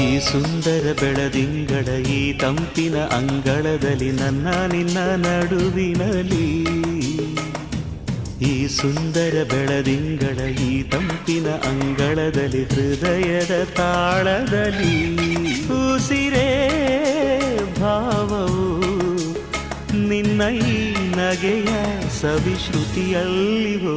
ಈ ಸುಂದರ ಬೆಳದಿಂಗಳ ಈ ತಂಪಿನ ಅಂಗಳದಲ್ಲಿ ನನ್ನ ನಿನ್ನ ನಡುವಿನಲ್ಲಿ ಈ ಸುಂದರ ಬೆಳದಿಂಗಳ ಈ ತಂಪಿನ ಅಂಗಳದಲ್ಲಿ ಹೃದಯದ ತಾಳದಲ್ಲಿ ಉಸಿರೇ ಭಾವವು ನಿನ್ನ ಈ ನಗೆಯ ಸವಿಶ್ರುತಿಯಲ್ಲಿ ಹೋ